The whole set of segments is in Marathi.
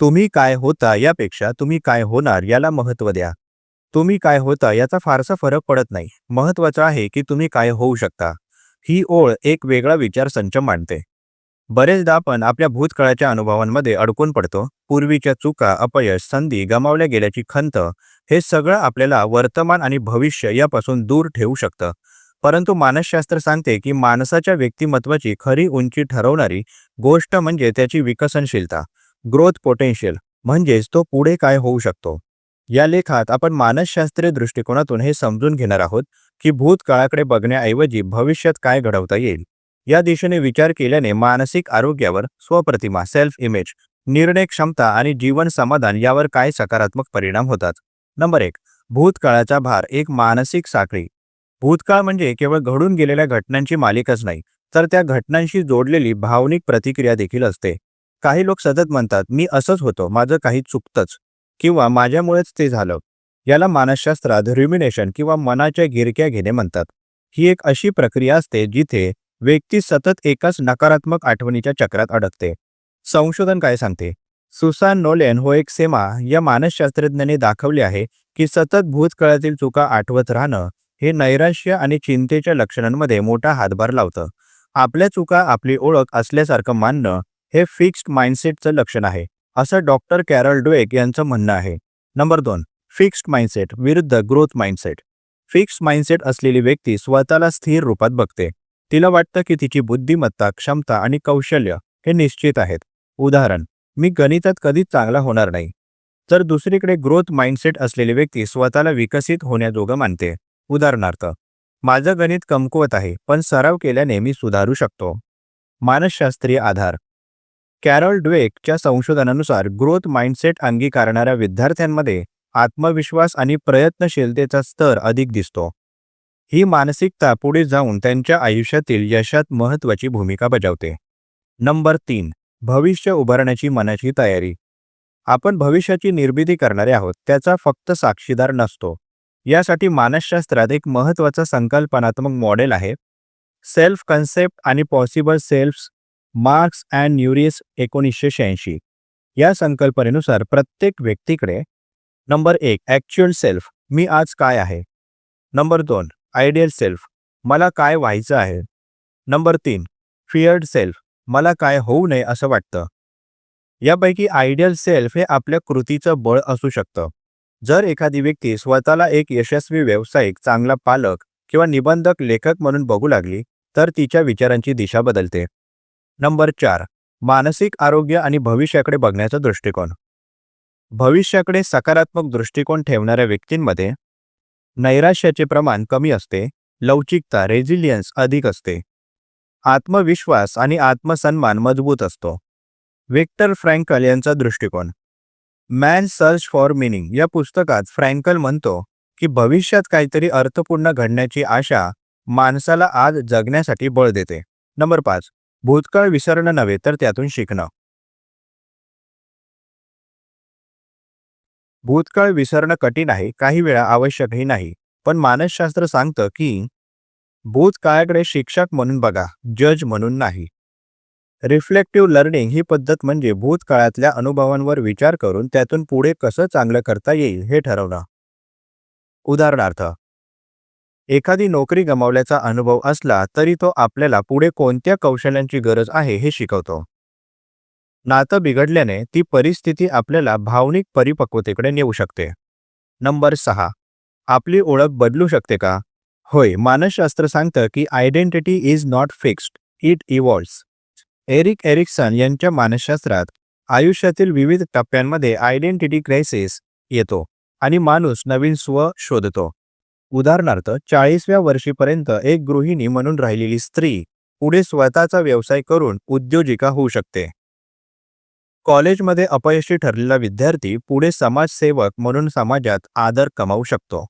तुम्ही काय होता यापेक्षा तुम्ही काय होणार याला महत्त्व द्या. तुम्ही काय होता याचा फारसा फरक पडत नाही. महत्त्वाचं आहे की तुम्ही काय होऊ शकता. ही ओळ एक वेगळा विचारसंच मांडते. बरेचदा आपण आपल्या भूतकाळाच्या अनुभवांमध्ये अडकून पडतो. पूर्वीच्या चुका अपयश संधी गमावल्या गेल्याची खंत हे सगळं आपल्याला वर्तमान आणि भविष्य यापासून दूर ठेवू शकतं. परंतु मानसशास्त्र सांगते की माणसाच्या व्यक्तिमत्वाची खरी उंची ठरवणारी गोष्ट म्हणजे त्याची विकसनशीलता. ग्रोथ पोटेन्शियल म्हणजेच तो पुढे काय होऊ शकतो. या लेखात आपण मानसशास्त्रीय दृष्टिकोनातून हे समजून घेणार आहोत की भूतकाळाकडे बघण्याऐवजी भविष्यात काय घडवता येईल. या दिशेने विचार केल्याने मानसिक आरोग्यावर स्वप्रतिमा सेल्फ इमेज निर्णय क्षमता आणि जीवन समाधान यावर काय सकारात्मक परिणाम होतात? नंबर एक भूतकाळाचा भार एक मानसिक साखळी. भूतकाळ म्हणजे केवळ घडून गेलेल्या घटनांची मालिकच नाही तर त्या घटनांशी जोडलेली भावनिक प्रतिक्रिया देखील असते. काही लोक सतत म्हणतात मी असंच होतो माझं काही चुकतंच. किंवा माझ्यामुळेच ते झालं. याला मानसशास्त्रात रिमिनेशन किंवा मनाच्या गिरक्या घेणे म्हणतात. ही एक अशी प्रक्रिया असते जिथे व्यक्ती सतत एकाच नकारात्मक आठवणीच्या चक्रात अडकते. संशोधन काय सांगते? सुसान नोलेन हो एक सेमा या मानसशास्त्रज्ञाने दाखवले आहे की सतत भूतकाळातील चुका आठवत राहणं हे नैराश्य आणि चिंतेच्या लक्षणांमध्ये मोठा हातभार लावतं. आपल्या चुका आपली ओळख असल्यासारखं मानणं हे फिक्स्ड माइंडसेटचं लक्षण आहे असं डॉक्टर कॅरल डुएक यांचं म्हणणं आहे. नंबर दोन फिक्स्ड माइंडसेट विरुद्ध ग्रोथ माइंडसेट. फिक्स्ड माइंडसेट असलेली व्यक्ती स्वतःला स्थिर रूपात बघते. तिला वाटतं की तिची बुद्धिमत्ता क्षमता आणि कौशल्य हे निश्चित आहेत. उदाहरण मी गणितात कधीच चांगला होणार नाही. तर दुसरीकडे ग्रोथ माइंडसेट असलेली व्यक्ती स्वतःला विकसित होण्याजोगं मानते. उदाहरणार्थ माझं गणित कमकुवत आहे पण सराव केल्याने मी सुधारू शकतो. मानसशास्त्रीय आधार कॅरल ड्वेकच्या संशोधनानुसार ग्रोथ माइंडसेट अंगीकारणाऱ्या विद्यार्थ्यांमध्ये आत्मविश्वास आणि प्रयत्नशीलतेचा स्तर अधिक दिसतो. ही मानसिकता पुढे जाऊन त्यांच्या आयुष्यातील यशात महत्त्वाची भूमिका बजावते. नंबर तीन भविष्य उभारण्याची मनाची तयारी. आपण भविष्याची निर्मिती करणारे आहोत त्याचा फक्त साक्षीदार नसतो. यासाठी मानसशास्त्रात एक महत्त्वाचा संकल्पनात्मक मॉडेल आहे. सेल्फ कन्सेप्ट आणि possible selves Markus and Nurius एकोणीसशे शहाऐंशी. या संकल्पनेनुसार प्रत्येक व्यक्तीकडे नंबर एक ॲक्च्युअल सेल्फ मी आज काय आहे? नंबर दोन आयडियल सेल्फ मला काय व्हायचं आहे? नंबर तीन फिअर्ड सेल्फ मला काय होऊ नये असं वाटतं? यापैकी आयडियल सेल्फ हे आपल्या कृतीचं बळ असू शकतं. जर एखादी व्यक्ती स्वतःला एक यशस्वी व्यावसायिक चांगला पालक किंवा निबंधक लेखक म्हणून बघू लागली तर तिच्या विचारांची दिशा बदलते. नंबर चार मानसिक आरोग्य आणि भविष्याकडे बघण्याचा दृष्टिकोन. भविष्याकडे सकारात्मक दृष्टिकोन ठेवणाऱ्या व्यक्तींमध्ये नैराश्याचे प्रमाण कमी असते लवचिकता रेझिलियन्स अधिक असते. आत्मविश्वास आणि आत्मसन्मान मजबूत असतो. विक्टर फ्रँकल यांचा दृष्टिकोन. मॅन सर्च फॉर मिनिंग या पुस्तकात फ्रँकल म्हणतो की भविष्यात काहीतरी अर्थपूर्ण घडण्याची आशा माणसाला आज जगण्यासाठी बळ देते. नंबर पाच भूतकाळ विसरणं नव्हे तर त्यातून शिकणं. भूतकाळ विसरणं कठीण आहे काही वेळा आवश्यकही नाही पण मानसशास्त्र सांगतं की भूतकाळाकडे शिक्षक म्हणून बघा जज म्हणून नाही. रिफ्लेक्टिव्ह लर्निंग ही पद्धत म्हणजे भूतकाळातल्या अनुभवांवर विचार करून त्यातून पुढे कसं चांगलं करता येईल हे ठरवणं. उदाहरणार्थ एखादी नोकरी गमावल्याचा अनुभव असला तरी तो आपल्याला पुढे कोणत्या कौशल्यांची गरज आहे हे शिकवतो. नातं बिघडल्याने ती परिस्थिती आपल्याला भावनिक परिपक्वतेकडे नेऊ शकते. नंबर सहा. आपली ओळख बदलू शकते का? होय मानसशास्त्र सांगतं की identity is not fixed it evolves Erik Erikson यांच्या मानसशास्त्रात आयुष्यातील विविध टप्प्यांमध्ये आयडेंटिटी क्रायसिस येतो आणि माणूस नवीन स्व शोधतो. उदाहरणार्थ चाळीसव्या वर्षीपर्यंत एक गृहिणी म्हणून राहिलेली स्त्री पुढे स्वतःचा व्यवसाय करून उद्योजिका होऊ शकते. कॉलेजमध्ये अपयशी ठरलेला विद्यार्थी पुढे समाजसेवक म्हणून समाजात आदर कमावू शकतो.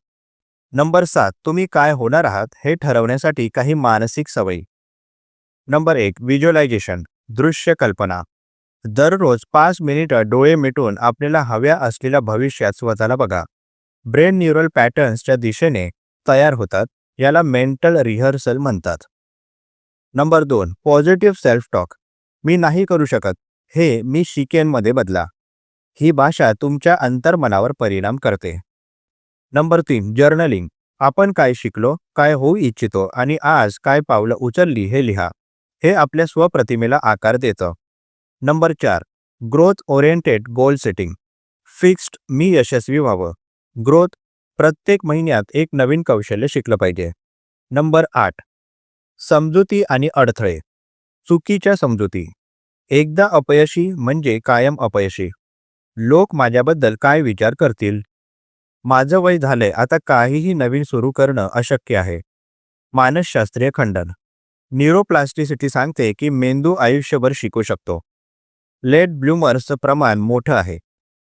नंबर सात तुम्ही काय होणार आहात हे ठरवण्यासाठी काही मानसिक सवयी. नंबर एक व्हिज्युअलायझेशन दृश्य कल्पना. दररोज पाच मिनिटं डोळे मिटून आपल्याला हव्या असलेल्या भविष्यात स्वतःला बघा. ब्रेन न्यूरल पॅटर्न्सच्या दिशेने तयार होतात याला मेंटल रिहर्सल म्हणतात. नंबर दोन पॉझिटिव्ह सेल्फ टॉक मी नाही करू शकत. हे मी शिकेनमध्ये बदला. ही भाषा तुमच्या अंतर्मनावर परिणाम करते. नंबर तीन जर्नलिंग. आपण काय शिकलो काय होऊ इच्छितो आणि आज काय पावलं उचलली हे लिहा. हे आपल्या स्वप्रतिमेला आकार देतं. नंबर चार growth oriented goal setting. Fixed मी यशस्वी व्हावं. ग्रोथ प्रत्येक महिन्यात एक नवीन कौशल्य शिकलं पाहिजे. नंबर आठ. समजुती आणि अडथळे. चुकीच्या समजुती. एकदा अपयशी म्हणजे कायम अपयशी. लोक माझ्याबद्दल काय विचार करतील? माझं वय झालंय आता काहीही नवीन सुरू करणं अशक्य आहे. मानसशास्त्रीय खंडन. न्यूरोप्लास्टिसिटी सांगते की मेंदू आयुष्यभर शिकू शकतो. लेट ब्लूमर्सचं प्रमाण मोठं आहे.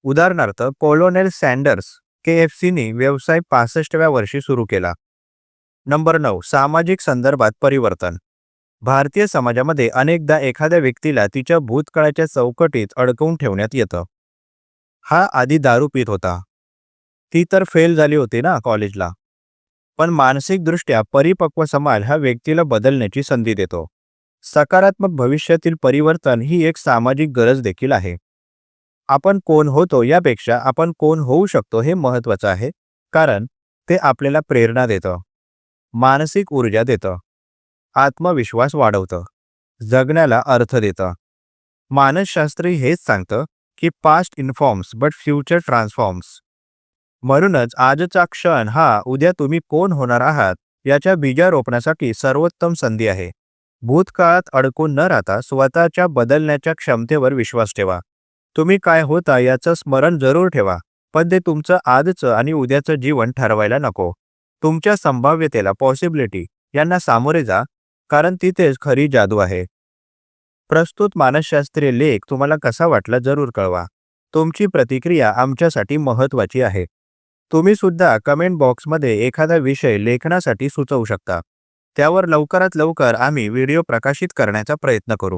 उदाहरणार्थ कोलोनेल सँडर्स के एफ सीने व्यवसाय पासष्टव्या वर्षी सुरू केला. नंबर नऊ सामाजिक संदर्भात परिवर्तन. भारतीय समाजामध्ये अनेकदा एखाद्या व्यक्तीला तिच्या भूतकाळाच्या चौकटीत अडकवून ठेवण्यात येतं. हा आधी दारू पित होता. ती तर फेल झाली होती ना कॉलेजला. पण मानसिकदृष्ट्या परिपक्व समाज हा व्यक्तीला बदलण्याची संधी देतो. सकारात्मक भविष्यातील परिवर्तन ही एक सामाजिक गरज देखील आहे. आपण कोण होतो यापेक्षा आपण कोण होऊ शकतो हे महत्वाचं आहे कारण ते आपल्याला प्रेरणा देतं. मानसिक ऊर्जा देतं. आत्मविश्वास वाढवतं. जगण्याला अर्थ देतं. मानसशास्त्री हेच सांगतं की past informs but future transforms म्हणूनच आजचा क्षण हा उद्या तुम्ही कोण होणार आहात याच्या बीजारोपणासाठी सर्वोत्तम संधी आहे. भूतकाळात अडकून न राहता स्वतःच्या बदलण्याच्या क्षमतेवर विश्वास ठेवा. तुम्ही काय होता याचं स्मरण जरूर ठेवा पण ते तुमचं आजचं आणि उद्याचं जीवन ठरवायला नको. तुमच्या संभाव्यतेला पॉसिबिलिटी यांना सामोरे जा कारण तिथेच खरी जादू आहे. प्रस्तुत मानसशास्त्रीय लेख तुम्हाला कसा वाटला जरूर कळवा. तुमची प्रतिक्रिया आमच्यासाठी महत्वाची आहे. तुम्ही सुद्धा कमेंट बॉक्समध्ये एखादा विषय लेखनासाठी सुचवू शकता. त्यावर लवकरात लवकर आम्ही व्हिडिओ प्रकाशित करण्याचा प्रयत्न करू.